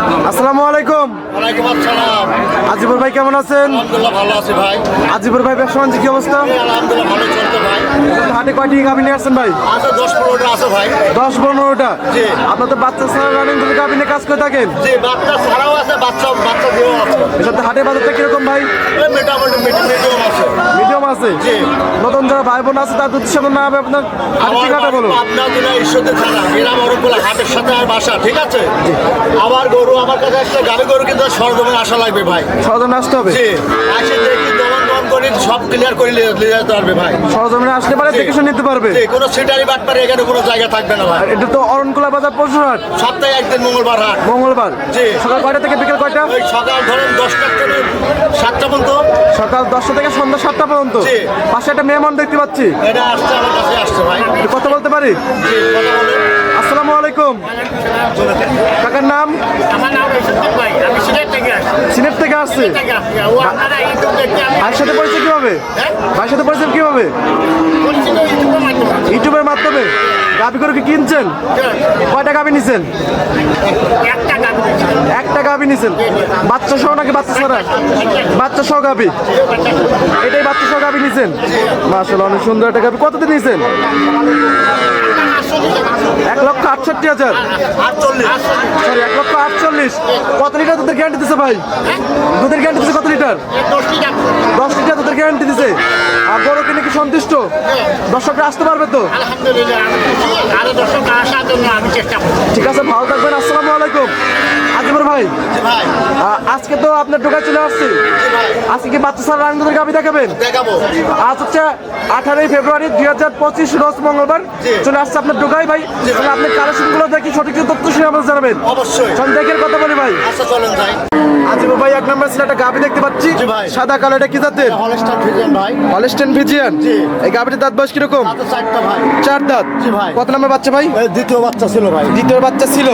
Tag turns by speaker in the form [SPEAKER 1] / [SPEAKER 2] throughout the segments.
[SPEAKER 1] আসসালামু আলাইকুম।
[SPEAKER 2] ওয়ালাইকুম আসসালাম।
[SPEAKER 1] আজিবুর ভাই কেমন আছেন?
[SPEAKER 2] আলহামদুলিল্লাহ ভালো আছি ভাই।
[SPEAKER 1] আজিবুর ভাই ব্যবসা বাণিজ্য কি অবস্থা?
[SPEAKER 2] আলহামদুলিল্লাহ ভালো চলছে ভাই।
[SPEAKER 1] হাটে কয়টি গাভী নিয়ে আসছেন ভাই?
[SPEAKER 2] আছে দশ পনেরোটা আছে ভাই।
[SPEAKER 1] দশ পনেরোটা?
[SPEAKER 2] জি।
[SPEAKER 1] আপনার তো বাচ্চা ছাড়া রানিং দুটো গাভি নিয়ে কাজ করে থাকেন।
[SPEAKER 2] জি বাচ্চা আছে বাচ্চা বাচ্চা দিয়েও আছে।
[SPEAKER 1] এসাথে হাটে বাজারটা কীরকম ভাই?
[SPEAKER 2] মোটামুটি মিডিয়াম আছে
[SPEAKER 1] মিডিয়াম আছে।
[SPEAKER 2] জি।
[SPEAKER 1] নতুন যারা ভাই বোন আছে তাদের সাথে না হবে আপনার হাটে
[SPEAKER 2] আমার
[SPEAKER 1] ঠিকাটা বলো
[SPEAKER 2] পাবনা জেলা ঈশ্বরদী থানা। হাটের সাথে আর বাসা ঠিক আছে? আমার গরু আমার কাছে একটা গাড়ি গরু কিন্তু সরজমিন আসা লাগবে ভাই।
[SPEAKER 1] সরজমিনে আসতে হবে?
[SPEAKER 2] জি। আসে দেখি সব ক্লিয়ার করে নিয়ে যেতে পারবে ভাই।
[SPEAKER 1] সরজমিনে আসলে পারে দেখে শুনে নিতে পারবে।
[SPEAKER 2] কোনো সিটারি বাটপারে এখানে কোনো জায়গা থাকবে না ভাই।
[SPEAKER 1] এটা তো অরণকুলা বাজার পরশুহাট
[SPEAKER 2] সপ্তাহে একদিন মঙ্গলবার হাট।
[SPEAKER 1] মঙ্গলবার?
[SPEAKER 2] জি।
[SPEAKER 1] সকাল কয়টা থেকে বিকেল কয়টা?
[SPEAKER 2] ওই সকাল ধরেন দশটা থেকে সাতটা পর্যন্ত।
[SPEAKER 1] সকাল দশটা থেকে সন্ধ্যা সাতটা পর্যন্ত। পাশে একটা মেহমান দেখতে পাচ্ছি।
[SPEAKER 2] এটা আসছে আমার কাছে আসছে ভাই।
[SPEAKER 1] কথা বলতে পারি?
[SPEAKER 2] কথা বলে
[SPEAKER 1] আসসালামু আলাইকুম। কাকার নাম?
[SPEAKER 3] আমার নাম ভাই আমি সিলেট থেকে আসছি।
[SPEAKER 1] সিনেট থেকে আসছে।
[SPEAKER 3] সিলেট থেকে আসছি।
[SPEAKER 1] ভাইয়ের সাথে পরিচয় কীভাবে?
[SPEAKER 3] হ্যাঁ?
[SPEAKER 1] ভাইয়ের সাথে পরিচয় কীভাবে?
[SPEAKER 3] ইউটিউবের মাধ্যমে।
[SPEAKER 1] গাভি করে কি কিনছেন? কয়টা গাভি নিছেন?
[SPEAKER 3] একটা দিয়েছি
[SPEAKER 1] নিছেন। বাচ্চা সহ নাকি বাচ্চা ছাড়া? বাচ্চা সহ গাভি। এটাই বাচ্চা সহ গাভি নিছেন? মাশাআল্লাহ, অনেক সুন্দর একটা গাভি। কতদিন নিছেন? এক লক্ষ আটষট্টি হাজার। সরি, এক লক্ষ আটচল্লিশ। কত লিটার দুধের গ্যারান্টি দিছে ভাই? দুধের গ্যারান্টি দিছে কত লিটার? দশ দুধের গ্যারান্টি দিছে। আর বড় কিনে কি সন্তুষ্ট? দর্শকরা আসতে পারবে তো? ঠিক আছে ভালো থাকবেন আসসালামু আলাইকুম। আজিমুর ভাই
[SPEAKER 2] ভাই।
[SPEAKER 1] আজকে তো আপনার টোকা চলে আসছে।
[SPEAKER 2] ভাই।
[SPEAKER 1] আজকে কি বাচ্চা সার রাঙ্গুদের গাবি দেখাবেন?
[SPEAKER 2] দেখাবো।
[SPEAKER 1] আজ হচ্ছে আঠারোই ফেব্রুয়ারি দুই হাজার পঁচিশ রোজ মঙ্গলবার। চলে আসছে আপনার টোকাই ভাই। তাহলে আপনি কালেকশনগুলো দেখি সঠিক তথ্য শুনে আমাদের জানাবেন।
[SPEAKER 2] অবশ্যই।
[SPEAKER 1] সন্দেহের কথা বলি ভাই।
[SPEAKER 2] আচ্ছা চলেন যাই
[SPEAKER 1] আজিমুর ভাই এক নাম্বার ছিল একটা গাবি দেখতে পাচ্ছি। সাদা কালো এটা কি জাতের?
[SPEAKER 2] হলস্টার ফিজিয়ান ভাই।
[SPEAKER 1] হলস্টেন ভিজিয়ান
[SPEAKER 2] জি।
[SPEAKER 1] এই গাবিটির দাঁত বয়স কীরকম?
[SPEAKER 2] চারটা ভাই।
[SPEAKER 1] চার দাঁত।
[SPEAKER 2] ভাই।
[SPEAKER 1] কত নম্বর বাচ্চা ভাই?
[SPEAKER 2] দ্বিতীয় বাচ্চা ছিল ভাই।
[SPEAKER 1] দ্বিতীয় বাচ্চা ছিল।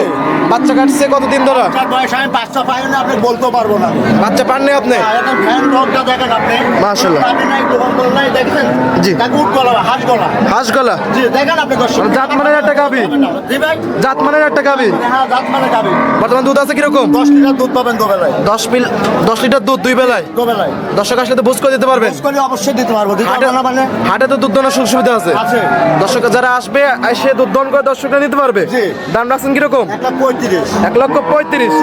[SPEAKER 1] বাচ্চা কাটছে কতদিন ধরে?
[SPEAKER 2] বয়স আমি বাচ্চা পাই না আপনি বলতে পারব না।
[SPEAKER 1] বাচ্চা পাননি আপনি?
[SPEAKER 2] রোগটা দেখেন আপনি।
[SPEAKER 1] মাশাআল্লাহ।
[SPEAKER 2] আপনি নাই দোকান করলেন নাই দেখছেন
[SPEAKER 1] জি।
[SPEAKER 2] তাকে উঠ গলা হাঁস গলা
[SPEAKER 1] হাঁস গলা
[SPEAKER 2] জি দেখেন আপনি দর্শক
[SPEAKER 1] জাত মানের একটা গাভী।
[SPEAKER 2] জি ভাই।
[SPEAKER 1] জাত মানের একটা গাবি
[SPEAKER 2] হ্যাঁ জাত গাবি
[SPEAKER 1] বর্তমান দুধ আছে কীরকম?
[SPEAKER 2] দশ লিটার দুধ পাবেন দোবেলায়
[SPEAKER 1] দশ পিল দশ লিটার দুধ দুই বেলায়?
[SPEAKER 2] দোবেলায়
[SPEAKER 1] দর্শক আসলে তো বুঝ করে দিতে পারবেন।
[SPEAKER 2] করে অবশ্যই দিতে পারব।
[SPEAKER 1] হাটে তো দুধ দোনার সুযোগ সুবিধা আছে।
[SPEAKER 2] আছে।
[SPEAKER 1] দর্শক যারা আসবে সে দুধ দন করে দর্শকরা নিতে পারবে।
[SPEAKER 2] জি।
[SPEAKER 1] দাম রাখছেন কীরকম?
[SPEAKER 2] পঁয়ত্রিশ।
[SPEAKER 1] এক লক্ষ পঁয়ত্রিশ।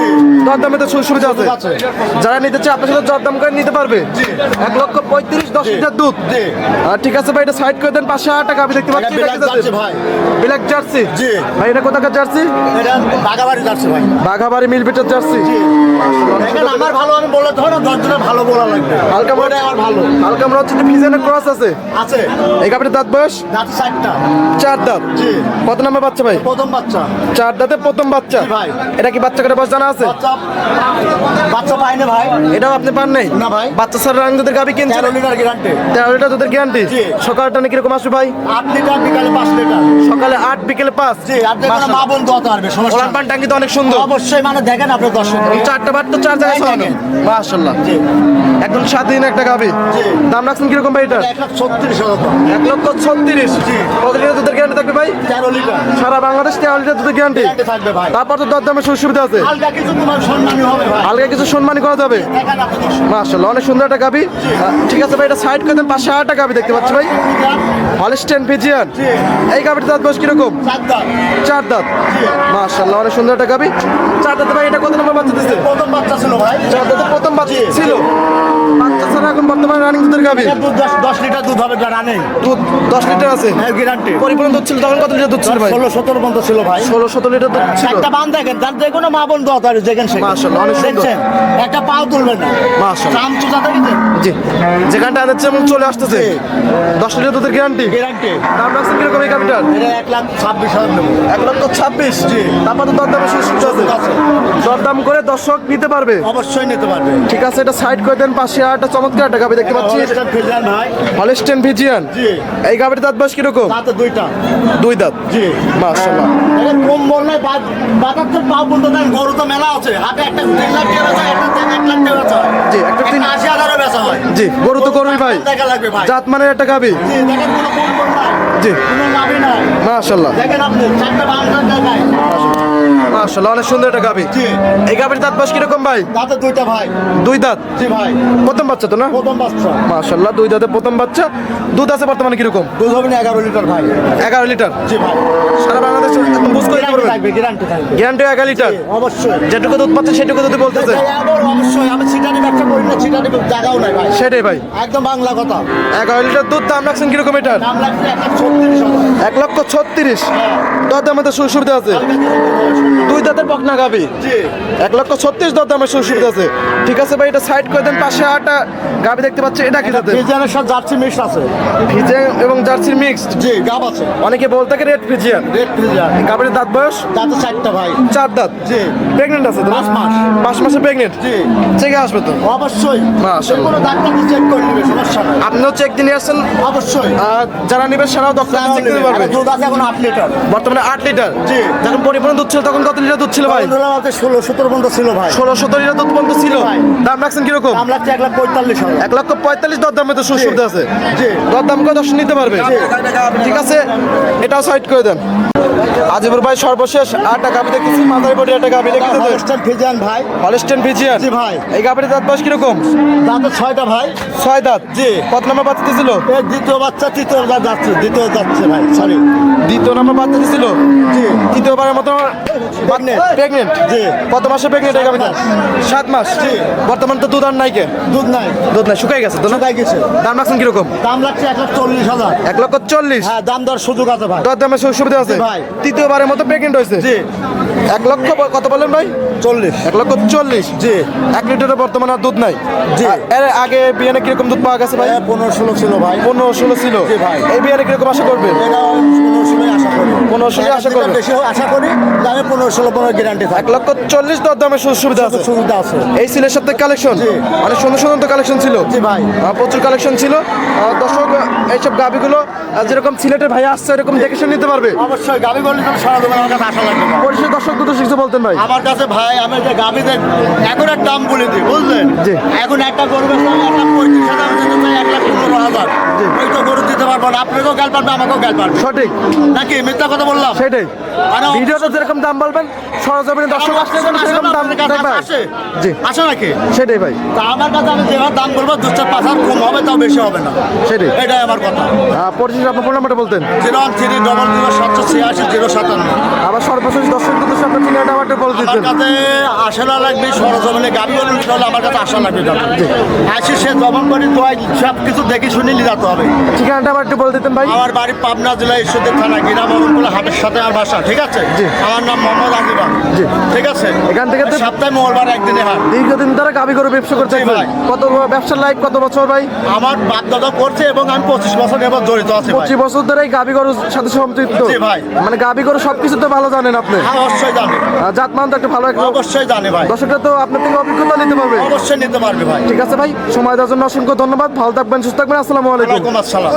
[SPEAKER 1] দর দামে তো সুযোগ সুবিধা আছে। যারা নিতে চায় আপনার সাথে দর দাম করে নিতে পারবে। এক লক্ষ পঁয়ত্রিশ দশ লিটার দুধ।
[SPEAKER 2] জি।
[SPEAKER 1] ঠিক আছে ভাই এটা সাইড করে দেন পাঁচশো টাকা আমি দেখতে পাচ্ছি। ব্ল্যাক জার্সি
[SPEAKER 2] জি।
[SPEAKER 1] ভাই এটা কোথাকার জার্সি?
[SPEAKER 2] এটা বাগাবাড়ি যাচ্ছে ভাই।
[SPEAKER 1] বাঘাবাড়ি মিল বিটার জার্সি?
[SPEAKER 2] আমার ভালো আমি বলে ধরো দশ ভালো বলা লাগবে।
[SPEAKER 1] হালকা মনে
[SPEAKER 2] আমার ভালো।
[SPEAKER 1] হালকা মনে হচ্ছে ফিজেনের ক্রস আছে।
[SPEAKER 2] আছে।
[SPEAKER 1] এই কাপড়ের দাঁত বয়স?
[SPEAKER 2] যাচ্ছে চারটা।
[SPEAKER 1] চার দাঁত।
[SPEAKER 2] জি।
[SPEAKER 1] কত নম্বর বাচ্চা ভাই?
[SPEAKER 2] প্রথম বাচ্চা।
[SPEAKER 1] চার দাঁতে প্রথম বাচ্চা।
[SPEAKER 2] ভাই।
[SPEAKER 1] এটা কি বাচ্চা করে বয়স জানা আছে?
[SPEAKER 2] বাচ্চা বাচ্চা পাইনি ভাই।
[SPEAKER 1] এটাও আপনি পান নাই?
[SPEAKER 2] না ভাই।
[SPEAKER 1] বাচ্চা স্যার রাং দুধের গাবি কিনছেন?
[SPEAKER 2] তেরো লিটার গ্যারান্টি
[SPEAKER 1] তেরো লিটার দুধের গ্যারান্টি। সকালটা নাকি কীরকম আসবে ভাই?
[SPEAKER 2] আট লিটার বিকালে পাঁচ লিটার।
[SPEAKER 1] সকালে আট বিকেলে পাঁচ?
[SPEAKER 2] মা বোন দোয়াতে পারবে
[SPEAKER 1] ওলান পান টাঙ্কি তো অনেক সুন্দর।
[SPEAKER 2] অবশ্যই মানে দেখেন আপনার দর্শক।
[SPEAKER 1] চারটা বার তো চার জায়গায়। মাশাল্লাহ একদম স্বাধীন একটা গাবি দাম রাখছেন কীরকম ভাই এটা?
[SPEAKER 2] এক লাখ ছত্রিশ
[SPEAKER 1] এক লক্ষ ছত্রিশ। কত লিটার দুধের গ্যারান্টি থাকবে ভাই?
[SPEAKER 2] তেরো লিটার।
[SPEAKER 1] সারা বাংলাদেশ তেরো লিটার দুধের গ্যারান্টি
[SPEAKER 2] গ্যারান্টি থাকবে ভাই।
[SPEAKER 1] তারপর তো দর দামের সুযোগ সুবিধা আছে।
[SPEAKER 2] হালকা কিছু সম্মানী
[SPEAKER 1] করা যাবে। মাশাল্লাহ অনেক সুন্দর একটা গাবি ঠিক আছে ভাই এটা সাইড করে দেন পাঁচশো হাজার গাভি দেখতে পাচ্ছি ভাই। Holstein Friesian. এই গাভির দাঁত বয়স কীরকম?
[SPEAKER 2] চার
[SPEAKER 1] দাঁত। মার্শাল্লাহ অনেক সুন্দর একটা গাভি। চার দাঁত ভাই এটা কত নম্বর বাচ্চা দিচ্ছে?
[SPEAKER 2] প্রথম বাচ্চা ছিল ভাই।
[SPEAKER 1] চার দাঁতে প্রথম বাচ্চা ছিল। বাচ্চা ছাড়া এখন বর্তমানে রানিং দুধের গাবি
[SPEAKER 2] দুধ দশ দশ লিটার দুধ হবে রানে
[SPEAKER 1] দুধ দশ লিটার আছে?
[SPEAKER 2] গ্যারান্টি
[SPEAKER 1] পরিপূর্ণ দুধ ছিল তখন কত লিটার দুধ ছিল ভাই?
[SPEAKER 2] ষোলো সতেরো পর্যন্ত ছিল ভাই।
[SPEAKER 1] ষোলো সতেরো লিটার দুধ ছিল।
[SPEAKER 2] একটা বান দেখেন তার যে কোনো মা বোন দোয়া তার দেখেন
[SPEAKER 1] মাশাআল্লাহ, অনেক সুন্দর।
[SPEAKER 2] একটা পাও তুলবেন না।
[SPEAKER 1] মাশাআল্লাহ।
[SPEAKER 2] চাম চুচা দেখেছেন
[SPEAKER 1] জি। যেখানটা আনাচ্ছে এমন চলে আসতেছে। দশ লিটার দুধের গ্যারান্টি
[SPEAKER 2] গ্যারান্টি
[SPEAKER 1] দাম রাখছেন কীরকম এই গাবিটার
[SPEAKER 2] এটা এক লাখ ছাব্বিশ হাজার নেব।
[SPEAKER 1] এক লক্ষ ছাব্বিশ?
[SPEAKER 2] জি।
[SPEAKER 1] তারপর তো সুযোগ আছে। দরদাম করে দর্শক নিতে পারবে?
[SPEAKER 2] অবশ্যই নিতে পারবে।
[SPEAKER 1] ঠিক আছে এটা সাইড করে দেন পাশে একটা চমৎকার একটা গাবি দেখতে পাচ্ছি। হলিস্টেন ভিজিয়ান
[SPEAKER 2] জি।
[SPEAKER 1] এই গাবির দাঁত বয়স কীরকম?
[SPEAKER 2] দুইটা।
[SPEAKER 1] দুই দাঁত।
[SPEAKER 2] জি।
[SPEAKER 1] মাশাআল্লাহ।
[SPEAKER 2] কম বললে বাজার তো পাও বলতে দেন গরু তো মেলা আছে। হাতে একটা তিন লাখ টাকা বেচা একটা থেকে লাখ টাকা বেচা
[SPEAKER 1] জি, একটা তিন-
[SPEAKER 2] আশি হাজারও বেচা হয়।
[SPEAKER 1] জি গরু তো গরুই ভাই।
[SPEAKER 2] দেখা লাগবে ভাই।
[SPEAKER 1] জাত মানের একটা গাবি।
[SPEAKER 2] জি দেখেন কোনো কম বল নাই।
[SPEAKER 1] জি।
[SPEAKER 2] কোনো লাভই নাই।
[SPEAKER 1] মাশাআল্লাহ।
[SPEAKER 2] দেখেন আপনি চারটা বাংলা
[SPEAKER 1] মাশাআল্লাহ অনেক সুন্দর একটা গাবি। এই গাবির দাঁত বাস কীরকম ভাই?
[SPEAKER 2] দাঁতে দুইটা ভাই।
[SPEAKER 1] দুই দাঁত?
[SPEAKER 2] জি ভাই।
[SPEAKER 1] প্রথম বাচ্চা তো না?
[SPEAKER 2] প্রথম বাচ্চা।
[SPEAKER 1] মাশাআল্লাহ দুই দাঁতে প্রথম বাচ্চা। দুধ আছে বর্তমানে কীরকম?
[SPEAKER 2] দুধ হবে না এগারো লিটার ভাই।
[SPEAKER 1] এগারো লিটার?
[SPEAKER 2] জি ভাই।
[SPEAKER 1] সারা বাংলাদেশ বুঝ করে দিতে পারবেন।
[SPEAKER 2] গ্যারান্টি থাকবে।
[SPEAKER 1] গ্যারান্টি এগারো লিটার?
[SPEAKER 2] অবশ্যই।
[SPEAKER 1] যেটুকু দুধ পাচ্ছে সেটুকু দুধ বলতেছে।
[SPEAKER 2] অবশ্যই। আমি সিটানি ব্যবসা করি না সিটানি জায়গাও নাই ভাই।
[SPEAKER 1] সেটাই ভাই।
[SPEAKER 2] একদম বাংলা কথা।
[SPEAKER 1] এগারো লিটার দুধ দাম রাখছেন কীরকম এটার?
[SPEAKER 2] দাম ছত্রিশ হাজার।
[SPEAKER 1] এক লক্ষ ছত্রিশ। দর মধ্যে সুযোগ সুবিধা আছে। দুই দাঁতের বকনা গাবি।
[SPEAKER 2] জি।
[SPEAKER 1] এক লক্ষ ছত্রিশ দর দামের সুবিধা আছে ঠিক আছে ভাই এটা সাইড করে দেন পাশে আটা গাবি দেখতে পাচ্ছি এটা কি জাতের?
[SPEAKER 2] ফিজিয়ানের সাথে জার্সি মিক্স আছে।
[SPEAKER 1] ভিজে এবং জার্সির মিক্সড
[SPEAKER 2] জি গাব আছে।
[SPEAKER 1] অনেকে বলতে রেড ফিজিয়ান।
[SPEAKER 2] Red Friesian.
[SPEAKER 1] গাবির দাঁত বয়স?
[SPEAKER 2] দাঁতে চারটা ভাই।
[SPEAKER 1] চার দাঁত।
[SPEAKER 2] জি।
[SPEAKER 1] প্রেগনেন্ট আছে
[SPEAKER 2] পাঁচ মাস।
[SPEAKER 1] পাঁচ মাসে প্রেগনেন্ট
[SPEAKER 2] জি।
[SPEAKER 1] চেকে আসবে তো?
[SPEAKER 2] অবশ্যই।
[SPEAKER 1] মাশাআল্লাহ।
[SPEAKER 2] কোনো ডাক্তার চেক করে নেবে সমস্যা নাই।
[SPEAKER 1] আপনিও চেক দিয়ে আসছেন
[SPEAKER 2] অবশ্যই।
[SPEAKER 1] যারা নিবে সেরাও ডক্টর চেক দিতে পারবে।
[SPEAKER 2] দুধ আছে এখন আট লিটার।
[SPEAKER 1] বর্তমানে আট লিটার।
[SPEAKER 2] জি।
[SPEAKER 1] যখন পরিপূর্ণ দুধ ছিল তখন কত লিটার দুধ ছিল ভাই
[SPEAKER 2] ষোলো সতেরো পর্যন্ত ছিল ভাই
[SPEAKER 1] ষোলো সতেরো লিটার দুধ পর্যন্ত ছিল। দাম রাখছেন কীরকম
[SPEAKER 2] দাম লাগছে এক লাখ পঁয়তাল্লিশ
[SPEAKER 1] এক লক্ষ পঁয়তাল্লিশ দর দামে তো সুযোগ আছে
[SPEAKER 2] জি।
[SPEAKER 1] দর দাম কত দর্শন নিতে পারবে ঠিক আছে এটাও সাইড করে দেন আজিবুর ভাই সর্বশেষ আটটা গাবি দেখতেছি মাথায় বডি একটা গাবি দেখতে
[SPEAKER 2] হলস্টাইন ফিজিয়ান ভাই
[SPEAKER 1] হলস্টেন ভিজিয়ান
[SPEAKER 2] জি ভাই।
[SPEAKER 1] এই গাবির দাঁত বয়স কীরকম
[SPEAKER 2] দাঁতে ছয়টা ভাই
[SPEAKER 1] ছয় দাঁত
[SPEAKER 2] জি।
[SPEAKER 1] কত নম্বর বাচ্চা
[SPEAKER 2] এর দ্বিতীয় বাচ্চা তৃতীয় বার যাচ্ছে দ্বিতীয় যাচ্ছে ভাই সরি
[SPEAKER 1] দ্বিতীয় নম্বর বাচ্চা দিছিল
[SPEAKER 2] জি
[SPEAKER 1] তৃতীয়বারের মতো। প্রেগনেন্ট
[SPEAKER 2] জি।
[SPEAKER 1] কত মাসে প্রেগনেন্ট এই গাবিটা সাত মাস
[SPEAKER 2] জি।
[SPEAKER 1] বর্তমান তো দুধ আর নাই কে?
[SPEAKER 2] দুধ নাই।
[SPEAKER 1] দুধ নাই শুকাই গেছে তো
[SPEAKER 2] শুকাই গেছে।
[SPEAKER 1] দাম রাখছেন কীরকম?
[SPEAKER 2] দাম লাগছে এক লাখ চল্লিশ হাজার।
[SPEAKER 1] এক লক্ষ চল্লিশ?
[SPEAKER 2] হ্যাঁ দাম দর সুযোগ আছে ভাই।
[SPEAKER 1] দর দামের সুবিধা আছে?
[SPEAKER 2] জি ভাই।
[SPEAKER 1] তৃতীয়বারের মতো প্রেগনেন্ট হয়েছে?
[SPEAKER 2] জি।
[SPEAKER 1] এক লক্ষ কত বললেন ভাই?
[SPEAKER 2] চল্লিশ।
[SPEAKER 1] এক লক্ষ চল্লিশ?
[SPEAKER 2] জি।
[SPEAKER 1] এক লিটারের বর্তমানে আর দুধ নাই?
[SPEAKER 2] জি।
[SPEAKER 1] এর আগে বিয়ানে কীরকম দুধ পাওয়া গেছে ভাই?
[SPEAKER 2] পনেরো ষোলো ছিল ভাই।
[SPEAKER 1] পনেরো ষোলো ছিল।
[SPEAKER 2] জি ভাই।
[SPEAKER 1] এই বিয়ানে কীরকম আশা করবে
[SPEAKER 2] পনেরো ষোলোই আশা করি।
[SPEAKER 1] পনেরো ষোলোই আশা করবে।
[SPEAKER 2] বেশি আশা করি দামে পনেরো ষোলো পনেরো গ্যারান্টি
[SPEAKER 1] এক লক্ষ চল্লিশ দর দামের সুবিধা আছে।
[SPEAKER 2] সুবিধা আছে।
[SPEAKER 1] এই সিলের সাথে কালেকশন। অনেক সুন্দর সুন্দর তো কালেকশন ছিল?
[SPEAKER 2] জি ভাই।
[SPEAKER 1] প্রচুর কালেকশন ছিল। দর্শক এইসব গাবিগুলো যেরকম সিলেটের ভাই আসছে এরকম দেখে শুনে নিতে পারবে?
[SPEAKER 2] অবশ্যই গাবি বললে তো সারা দোকান আমার কাছে আশা লাগবে।
[SPEAKER 1] পরিষদ দর্শক দুটো শিখছে বলতেন ভাই।
[SPEAKER 2] আমার কাছে ভাই আমি যে গাবিদের এখন এক দাম বলে দিই বুঝলেন?
[SPEAKER 1] জি।
[SPEAKER 2] এখন একটা বেচলে এক লাখ পঁয়ত্রিশ হাজার দিতে চাই এক লাখ পনেরো হাজার। ওই তো গরু দিতে পারব না আপনাকেও গাল পারবে আমাকেও গাল পারবে।
[SPEAKER 1] সঠিক।
[SPEAKER 2] নাকি মিথ্যা কথা বললাম?
[SPEAKER 1] সেটাই।
[SPEAKER 2] মানে
[SPEAKER 1] ভিডিওতে যেরকম দাম বলবেন সরজমিনে দর্শক আসলে সেরকম দাম দেখবে।
[SPEAKER 2] আসে।
[SPEAKER 1] জি।
[SPEAKER 2] আসে নাকি?
[SPEAKER 1] সেটাই ভাই।
[SPEAKER 2] তা আমার কাছে আমি যেভাবে দাম বলব দু চার পাঁচ কম হবে তাও বেশি হবে না।
[SPEAKER 1] সেটাই।
[SPEAKER 2] এটাই আমার কথা।
[SPEAKER 1] পরিশেষে আপনার ফোন নাম্বারটা বলতেন।
[SPEAKER 2] Zero one three double zero সাতশো ছিয়াশি জিরো সাতান্ন।
[SPEAKER 1] আবার সর্বশেষ দর্শক চিনে নাম্বারটা বলে
[SPEAKER 2] আমার
[SPEAKER 1] দিতেন।
[SPEAKER 2] কাছে না লাগবে সরজমিনে গাড়ি বলে নিতে হলে আমার কাছে আশা লাগবে আসি সে জমন করে তো সব কিছু দেখে শুনে নিয়ে যেতে হবে।
[SPEAKER 1] ঠিকানাটা আবার একটু বলে দিতেন ভাই।
[SPEAKER 2] আমার বাড়ি পাবনা জেলা ঈশ্বরদের থানা গিরা হাটের সাথে আমার বাসা ঠিক আছে। আমার নাম মোহাম্মদ আজিবা
[SPEAKER 1] জি।
[SPEAKER 2] ঠিক আছে?
[SPEAKER 1] এখান থেকে তো-
[SPEAKER 2] সপ্তাহে মঙ্গলবার একদিনে হাট
[SPEAKER 1] দীর্ঘদিন ধরে গাবি করে ব্যবসা করতে
[SPEAKER 2] জি ভাই।
[SPEAKER 1] কত ব্যবসার লাইফ কত বছর ভাই?
[SPEAKER 2] আমার বাপ দাদা করছে এবং আমি পঁচিশ বছর এবার জড়িত আছি
[SPEAKER 1] পঁচিশ বছর ধরে এই গাবি গরুর সাথে সম্পৃক্ত।
[SPEAKER 2] জি ভাই।
[SPEAKER 1] মানে গাবি গরু সবকিছু তো ভালো জানেন আপনি।
[SPEAKER 2] হ্যাঁ, অবশ্যই জানে।
[SPEAKER 1] আহ, জাত মান তো একটা ভালো একটা
[SPEAKER 2] অবশ্যই জানে ভাই।
[SPEAKER 1] দর্শকরা তো আপনার থেকে অভিজ্ঞতা নিতে পারবে।
[SPEAKER 2] অবশ্যই নিতে পারবে ভাই।
[SPEAKER 1] ঠিক আছে ভাই সময় দেওয়ার জন্য অসংখ্য ধন্যবাদ। ভালো থাকবেন সুস্থ থাকবেন। আসসালামু আলাইকুম।
[SPEAKER 2] আসসালাম।